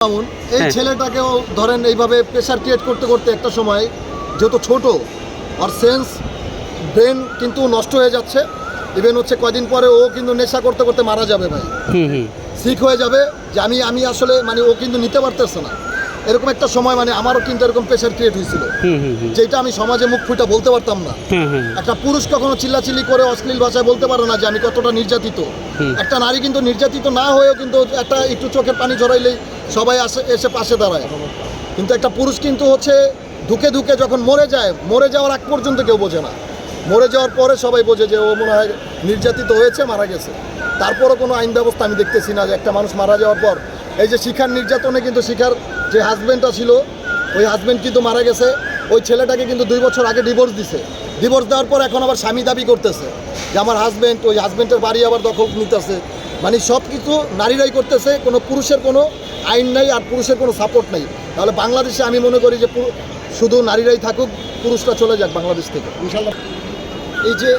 মামুন এই হ্যাঁ। ছেলেটাকেও ধরেন এইভাবে প্রেশার ক্রিয়েট করতে করতে একটা সময় যেহেতু ছোট আর সেন্স ব্রেন কিন্তু নষ্ট হয়ে যাচ্ছে। ইভেন হচ্ছে কয়দিন পরে ও কিন্তু নেশা করতে করতে মারা যাবে ভাই। হুম হুম। সিক হয়ে যাবে যে আমি আমি আসলে মানে ও কিন্তু নিতে পারতেছে না। এরকম একটা সময় মানে আমারও কিন্তু এরকম প্রেশার ক্রিয়েট হয়েছিল। যেটা আমি সমাজে মুখ ফুটা বলতে পারতাম না। একটা পুরুষ কখনো চিল্লাচিল্লি করে অশ্লীল ভাষায় বলতে পারে না যে আমি কতটা নির্যাতিত। একটা নারী কিন্তু নির্যাতিত না হয়েও কিন্তু একটা একটু চোখের পানি ঝরাইলেই সবাই আসে এসে পাশে দাঁড়ায়। কিন্তু একটা পুরুষ কিন্তু হচ্ছে ধুকে ধুকে যখন মরে যায় মরে যাওয়ার আগ পর্যন্ত কেউ বোঝে না। মরে যাওয়ার পরে সবাই বোঝে যে ও মনে হয় নির্যাতিত হয়েছে মারা গেছে। তারপরও কোনো আইন ব্যবস্থা আমি দেখতেছি না যে একটা মানুষ মারা যাওয়ার পর এই যে শিখার নির্যাতনে কিন্তু শিখার যে হাজব্যান্ডটা ছিল ওই হাজব্যান্ড কিন্তু মারা গেছে। ওই ছেলেটাকে কিন্তু দুই বছর আগে ডিভোর্স দিছে। ডিভোর্স দেওয়ার পর এখন আবার স্বামী দাবি করতেছে যে আমার হাজব্যান্ড ওই হাজব্যান্ডের বাড়ি আবার দখল নিতেছে। মানে সব কিছু নারীরাই করতেছে কোনো পুরুষের কোনো আইন নাই আর পুরুষের কোনো সাপোর্ট নেই। তাহলে বাংলাদেশে আমি মনে করি যে শুধু নারীরাই থাকুক পুরুষরা চলে যাক বাংলাদেশ থেকে। ইনশাল্লাহ এই যে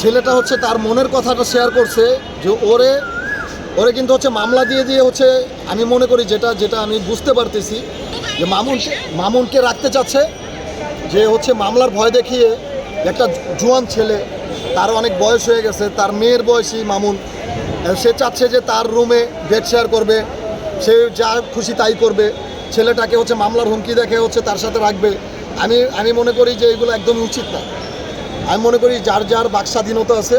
ছেলেটা হচ্ছে তার মনের কথাটা শেয়ার করছে যে ওরে ওরে কিন্তু হচ্ছে মামলা দিয়ে দিয়ে হচ্ছে আমি মনে করি যেটা যেটা আমি বুঝতে পারতেছি যে মামুনকে মামুনকে রাখতে চাচ্ছে, যে হচ্ছে মামলার ভয় দেখিয়ে একটা জুয়ান ছেলে, তার অনেক বয়স হয়ে গেছে, তার মেয়ের বয়সী মামুন সে চাচ্ছে যে তার রুমে বেড শেয়ার করবে, সে যা খুশি তাই করবে, ছেলেটাকে হচ্ছে মামলার হুমকি দেখে হচ্ছে তার সাথে রাখবে। আমি আমি মনে করি যে এগুলো একদমই উচিত না। আমি মনে করি যার যার বাক স্বাধীনতা আছে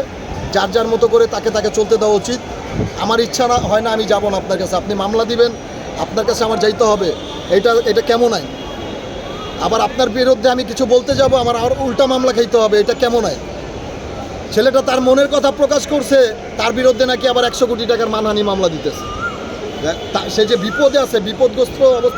যার যার মতো করে তাকে তাকে চলতে দেওয়া উচিত। আমার ইচ্ছা না, হয় না আমি যাব না আপনার কাছে। আপনি মামলা দিবেন, আপনার কাছে আমার যাইতে হবে। এটা এটা কেমন আইন? আবার আপনার বিরুদ্ধে আমি কিছু বলতে যাব, আমার আর উল্টা মামলা খাইতে হবে, এটা কেমন আইন? ছেলেটা তার মনের কথা প্রকাশ করছে, তার বিরুদ্ধে নাকি আবার একশো কোটি টাকার মানহানি মামলা দিতেছে। সে যে বিপদে আছে, বিপদগ্রস্ত অবস্থা